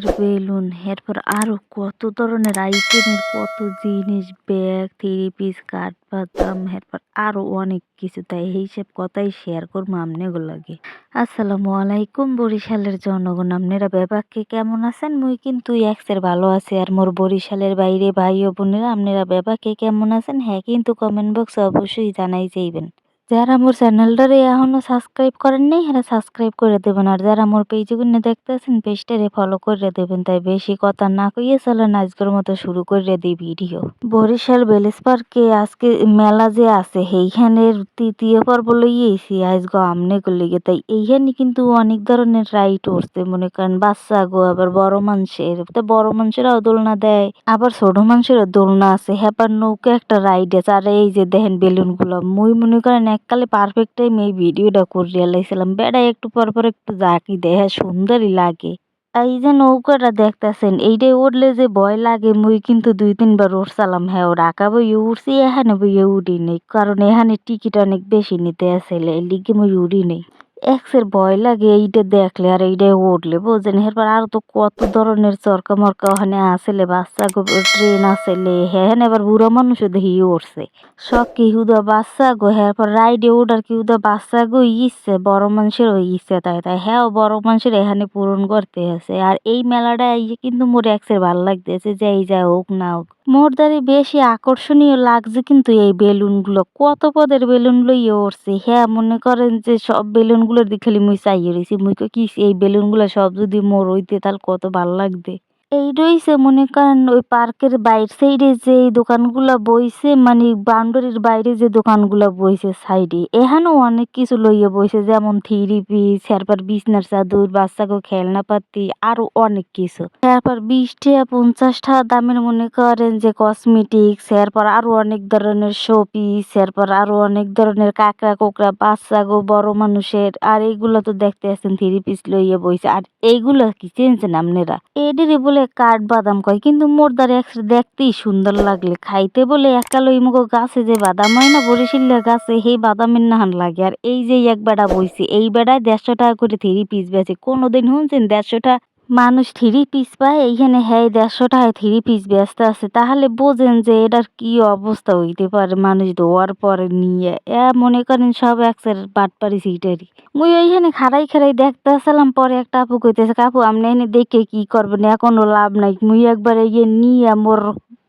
সুন্দর বেলুন, এরপর আরও কত ধরনের আইটেমের কত জিনিস, ব্যাগ, থ্রি পিস, কাঠ, বাদাম, এরপর আরও অনেক কিছু। তাই এইসব কথাই শেয়ার করব আমনেগো লাগে আসসালামু আলাইকুম বরিশালের জনগণ আপনারা বেবাককে কেমন আছেন? মুই কিন্তু এক্সের ভালো আছি, আর মোর বরিশালের বাইরে ভাই ও বোনেরা আপনারা বেবাকে কেমন আছেন? হ্যাঁ কিন্তু কমেন্ট বক্সে অবশ্যই জানাই যাইবেন। যারা মোর চ্যানেলটারে এখনও সাবস্ক্রাইব করেন নাই, এরা সাবস্ক্রাইব করে দেবেন। আর যারা মোর পেজে গুনে দেখতেছেন পেজটারে ফলো করে দেবেন। তাই বেশি কথা না কইয়ে চলেন, আজকের মতো শুরু করে দিই ভিডিও বরিশাল বেলেস পার্কে আজকে মেলা যে আছে সেইখানের তৃতীয় পর্ব লইয়েছি আজকে আমনে করলে তাই এইখানে কিন্তু অনেক ধরনের রাইড উঠছে, মনে করেন বাচ্চা গো, আবার বড় মানুষের। তো বড় মানুষেরাও দোলনা দেয়, আবার ছোট মানুষেরও দোলনা আছে। হেপার নৌকা একটা রাইড আছে, আর এই যে দেখেন বেলুনগুলো মুই মনে করেন এককালে পারফেক্ট টাইম এই ভিডিওটা করিয়া লাইছিলাম বেড়া একটু পর পর একটু জাকি দেহে সুন্দরই লাগে। এই যে নৌকাটা দেখতেছেন, এইটাই উঠলে যে ভয় লাগে, মুই কিন্তু দুই তিনবার উঠছিলাম হ্যাঁ ও আঁকা বইয়ে উঠছি এখানে বইয়ে উড়ি নেই। কারণ এখানে টিকিট অনেক বেশি নিতে আসলে এই লিগে মুই উড়ি নেই। এক্সের ভয় লাগে, এইটা দেখলে আর এইটা উঠলে, বুঝছেন? এরপর আর তো কত ধরনের চরকা মরকা ওখানে আসলে বাচ্চা গো ট্রেন আসলে হ্যাঁ এবার বুড়ো মানুষও দেখি উঠছে। সব কি হুদা বাচ্চা গো এরপর রাইডে উঠার কি হুদা বাচ্চা গো ইচ্ছে, বড় মানুষেরও ইচ্ছে তাই তাই হ্যাঁ বড় মানুষের এখানে পূরণ করতে আছে আর এই মেলাটা কিন্তু মোর এক্সের ভালো লাগতেছে যে এই যা হোক না হোক। মোর দ্বারে বেশি আকর্ষণীয় লাগছে কিন্তু এই বেলুনগুলো। কত পদের বেলুন লইয়ে উঠছে হ্যাঁ মনে করেন যে সব বেলুনগুলোর দিকে খালি মুই চাইয়ে রয়েছি মুই কই কি এই বেলুনগুলো সব যদি মোর হইতে তাহলে কত ভালো লাগবে। এই রইছে মনে করেন ওই পার্কের বাইর সাইডে যে দোকানগুলা বইছে মানে বাউন্ডারির বাইরে যে দোকানগুলা বইছে সাইডে, এখানেও অনেক কিছু লইয়ে বইছে, যেমন থ্রি পিস এরপর বিছনার চাদর বাচ্চাকে খেলনা পাতি, আরও অনেক কিছু। এরপর বিশ টাকা পঞ্চাশ টাকা দামের মনে করেন যে কসমেটিক্স এরপর আরও অনেক ধরনের শো পিস এরপর আরও অনেক ধরনের কাঁকড়া কোকড়া বাচ্চা গো বড় মানুষের, আর এইগুলো তো দেখতে আছেন থ্রি পিস লইয়ে বইছে, আর এইগুলো কি চেনছেন আপনারা? এদেরই বলে কাঠ বাদাম কয়, কিন্তু মোর দ্বারা একসাথে দেখতেই সুন্দর লাগলে। খাইতে বলে একাল ওই মুখো গাছে যে বাদাম হয় না বরিশিল্লা গাছে সেই বাদামের নাহান লাগে। আর এই যে এক বেড়া বইছে, এই বেড়ায় দেড়শো টাকা করে থ্রি পিস বেছে কোনোদিন শুনছেন দেড়শোটা মানুষ থ্রি পিস পায়, এইখানে হ্যাঁ দেড়শো টাকায় থ্রি পিস ব্যস্ত আছে। তাহলে বোঝেন যে এটার কি অবস্থা হইতে পারে মানুষ ধোয়ার পরে নিয়ে। এ মনে করেন সব একসের বাটপারি সিটারি মুই ওইখানে খাড়াই খাড়াই দেখতে আসলাম পরে একটা আপু কইতেছে, কাকু, আপনি এনে দেখে কি করবেন? এখনও লাভ নাই। মুই একবার ইয়ে নিয়ে মোর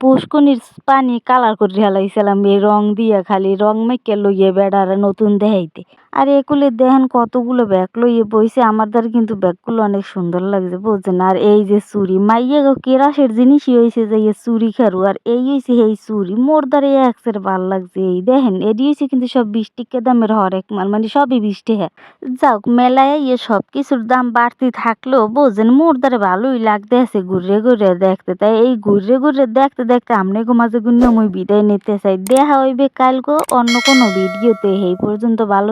পুষ্কনির পানি কালার করে হেলাইছিলাম, এই রং দিয়া খালি, রং মেখে লইয়ে বেড়ারে নতুন দেখাইতে। আর এগুলো দেখেন কতগুলো ব্যাগ লইয়ে বইছে। আমার দ্বারা কিন্তু ব্যাগগুলো অনেক সুন্দর লাগছে, বুঝছেন? আর এই যে চুরি, মাইয়া গো, কেরাসের জিনিসই হয়েছে যে এই চুরি খারু, আর এই হয়েছে এই চুরি। মোর দ্বারা একসের ভালো লাগছে এই। দেখেন এটি হয়েছে কিন্তু সব বিশ টিকা দামের হরেক মাল মানে সবই বিশ টাকা যাক, মেলায় ইয়ে সব কিছুর দাম বাড়তি থাকলেও বোঝেন মোর দ্বারা ভালোই লাগতে আছে ঘুরে ঘুরে দেখতে। তাই এই ঘুরে ঘুরে দেখতে দেখতে আমনে মাঝে গুন্য মই বিদায় নিতে চাই। দেখা হইবে কালকে অন্য কোনো ভিডিওতে। এই পর্যন্ত ভালো